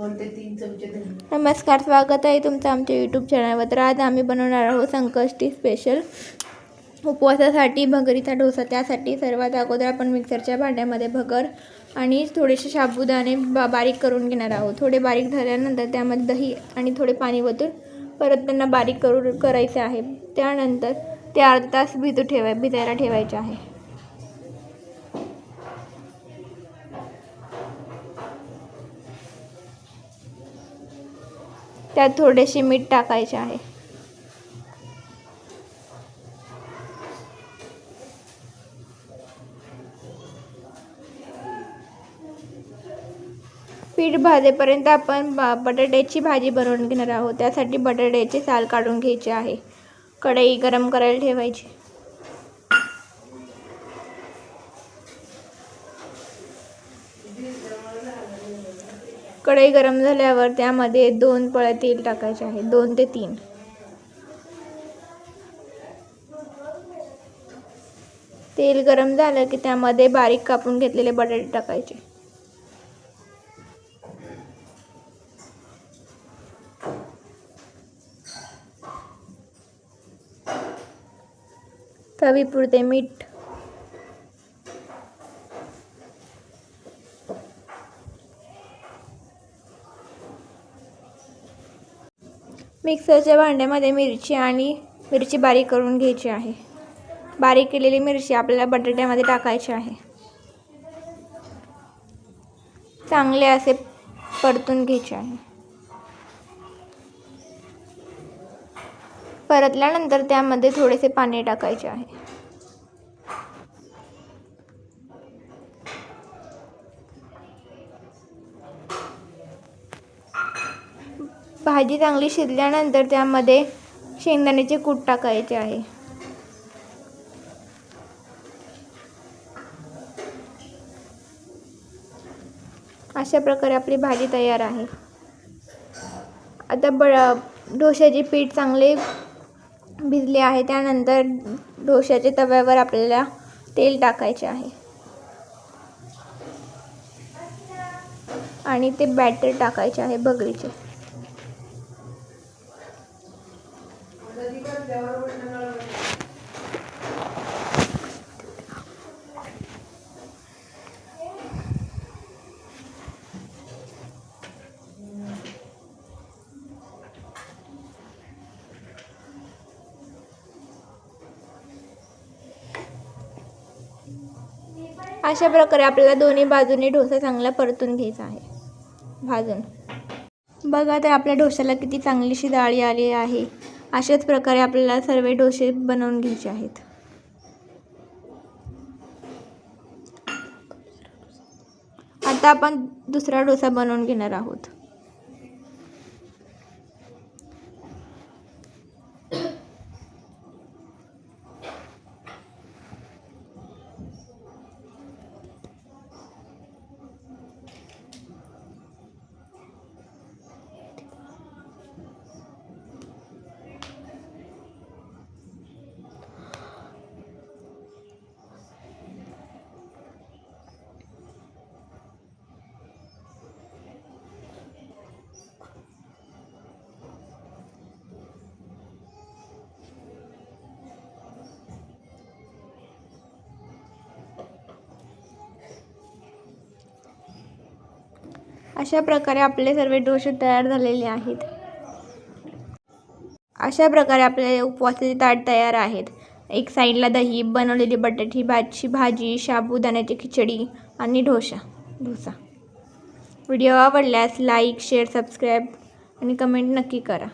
नमस्कार स्वागत आहे तुमचं आमच्या यूट्यूब चॅनलवर तर आज आम्ही बनवणार आहोत संकष्टी स्पेशल उपवासासाठी भगरीचा डोसा. त्यासाठी सर्वात अगोदर आपण मिक्सरच्या भांड्यामध्ये भगर आणि थोडेसे साबुदाणे बा बारीक करून घेणार आहोत. थोडे बारीक झाल्यानंतर त्यामध्ये दही आणि थोडे पाणी ओतून परत त्यांना बारीक करून करायचे आहे. त्यानंतर ते अर्धा तास भिजू ठेवाय भिजायला ठेवायचे आहे. त्यात थोडेसे मीठ टाकायचे आहे. पीठ भाजेपर्यंत आपण बा बटाट्याची भाजी बनवून घेणार आहोत. त्यासाठी बटाट्याचे साल काढून घ्यायचे आहे. कढई गरम करायला ठेवायची. कढई गरम झाल्यावर त्यामध्ये दोन पळ्या तेल टाकायचे आहे. दोन ते तीन. तेल गरम झालं की त्यामध्ये बारीक कापून घेतलेले बटाटे टाकायचे. तवीपुरते मीठ. मिक्सरच्या भांड्यामध्ये मिरची आणि मिरची बारीक करून घ्यायची आहे. बारीक केलेली मिरची आपल्याला बटाट्यामध्ये टाकायची आहे. चांगले असे परतून घ्यायचे आहे. परतल्यानंतर त्यामध्ये थोडेसे पाणी टाकायचे आहे. भाजी चांगली शिजल्यानंतर त्यामध्ये शेंगदाण्याचे कूट टाकायचे आहे. अशा प्रकारे आपली भाजी तयार आहे. आता ब डोश्याचे पीठ चांगले भिजले आहे त्यानंतर डोश्याच्या तव्यावर आपल्याला तेल टाकायचे आहे. आणि ते बॅटर टाकायचे आहे बगरीचे अशा प्रकारे आपल्याला दोन्ही बाजूनी डोसा चांगला परतून घ्यायचा आहे. भाजून. बघा तर आपल्या डोश्याला किती चांगलीशी डाळी आली आहे. अशाच प्रकारे आपल्याला सर्व डोसे बनवून घ्यायचे आहेत. आता आपण दुसरा डोसा बनवून घेणार आहोत. अशा प्रकारे आपले सर्व डोसे तयार झालेले आहेत. अशा प्रकारे आपले उपवासाचे ताट तयार आहेत. एक साईडला दही बनवलेली बटाटी भाजी भाजी शाबुदाण्याची खिचडी आणि ढोसा ढोसा व्हिडिओ आवडल्यास लाईक शेअर सबस्क्राईब आणि कमेंट नक्की करा.